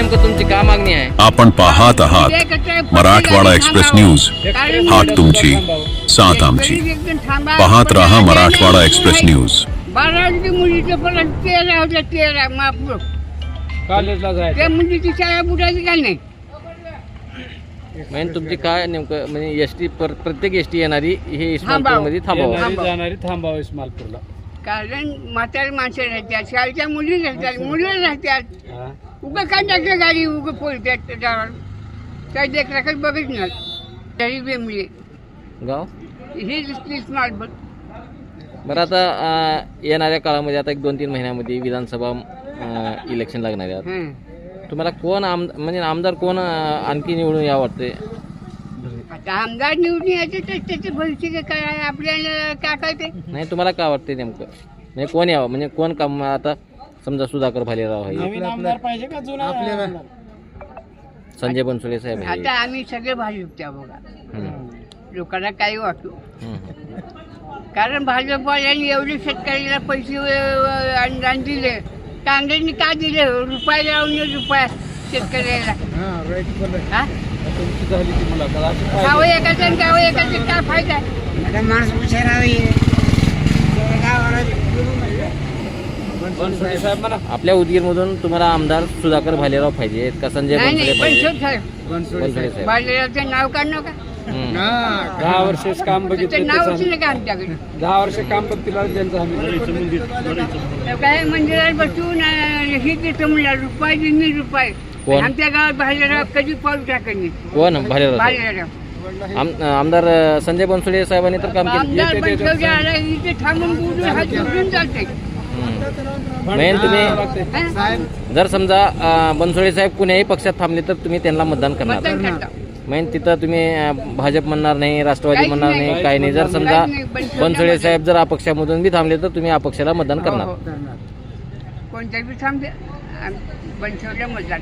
नेमकं तुमची काय मागणी आहे? आपण पाहत आहात मराठवाडा एक्सप्रेस न्यूज. हाक तुमची साथ आमची. पाहत रहा मराठवाडा एक्सप्रेस न्यूज. बारावी मुलीचं परत तेरा होत्या तेरा महापूर कॉलेजला त्या मुलीची शाळा बुडायची का नाही? म्हणजे तुमची काय नेमकं म्हणजे एस टी प्रत्येक एस टी येणारी हे थांबावं. मध्ये थांबावं. जाणारी थांबावं इस्मालपूरला. कारण म्हातारी माणसं राहतात शाळेच्या मुली राहतात मुलं राहतात. हा. उगं काय टाकलं गाडी उगं काही देख राखत बघत नाही. तरी बेमली गाव? ही दिसली स्मार्ट बघ बरं आता अं, येणाऱ्या काळामध्ये आता एक दोन तीन महिन्यामध्ये विधानसभा अं, इलेक्शन लागणार आहे हं. तुम्हाला कोण आम म्हणजे आमदार कोण अं, आणखी निवडून या वाटते आता आमदार निवडून यायचे तर त्याचं भविष्य काय आहे? आपल्याला काय कळते नाही तुम्हाला काय वाटते नेमकं? म्हणजे कोण यावं? म्हणजे कोण काम आता समजा सुधाकर भालेराव आहे नवीन आमदार पाहिजे का जुना आमदार? संजय बनसोडे साहेब आहे आता आम्ही सगळे भाजपच्या बघा हम्म. लोकांना काही वाटू हम्म. कारण भाजपवाल्यांनी एवढे शेतकऱ्याला पैसे अ, अनुदान दिले काँग्रेसनी का दिले रुपये लावून रुपया शेतकऱ्याला हा? तुमची झाली ती मुलाखत अशी गाव पाहिजे. एकाचं आणि गाव एकाचं काय फायदा? आता माणूस साहेब म्हणा आपल्या उदगीरमधून तुम्हाला आमदार सुधाकर भालेराव पाहिजे. का संजय बनसोडे पाहिजे. बनसोडे साहेब. नाव काढ नका. हम्म. दहा वर्षच काम बघितलं नाव त्याचं- असेल का आमच्याकडे दहा वर्ष काम बघतील त्यांचं आम्ही तर काय मंदिरात बसून हे देतो म्हणलं रुपये रुपये? आमच्या गावात बाजारात कधी पाऊल टाकत नाही. कोण? भालेराव आमदार संजय बनसोडे साहेबांनी तर काम केलं. आमदार बनसोडे आला इथे थांबून बोलून हात जोडून चालते मेन तुम्ही? जर समजा अं, बनसोडे साहेब कुण्याही पक्षात थांबले तर तुम्ही त्यांना मतदान करणार मेन तिथं तुम्ही भाजप म्हणणार नाही राष्ट्रवादी म्हणणार नाही. काही नाही जर समजा. बनसोडे बनसोडे साहेब जर अपक्षामधून बी थांबले तर तुम्ही अपक्षाला मतदान हो, करणार हो. कोणत्या बी थांबते बनसोडे मतदान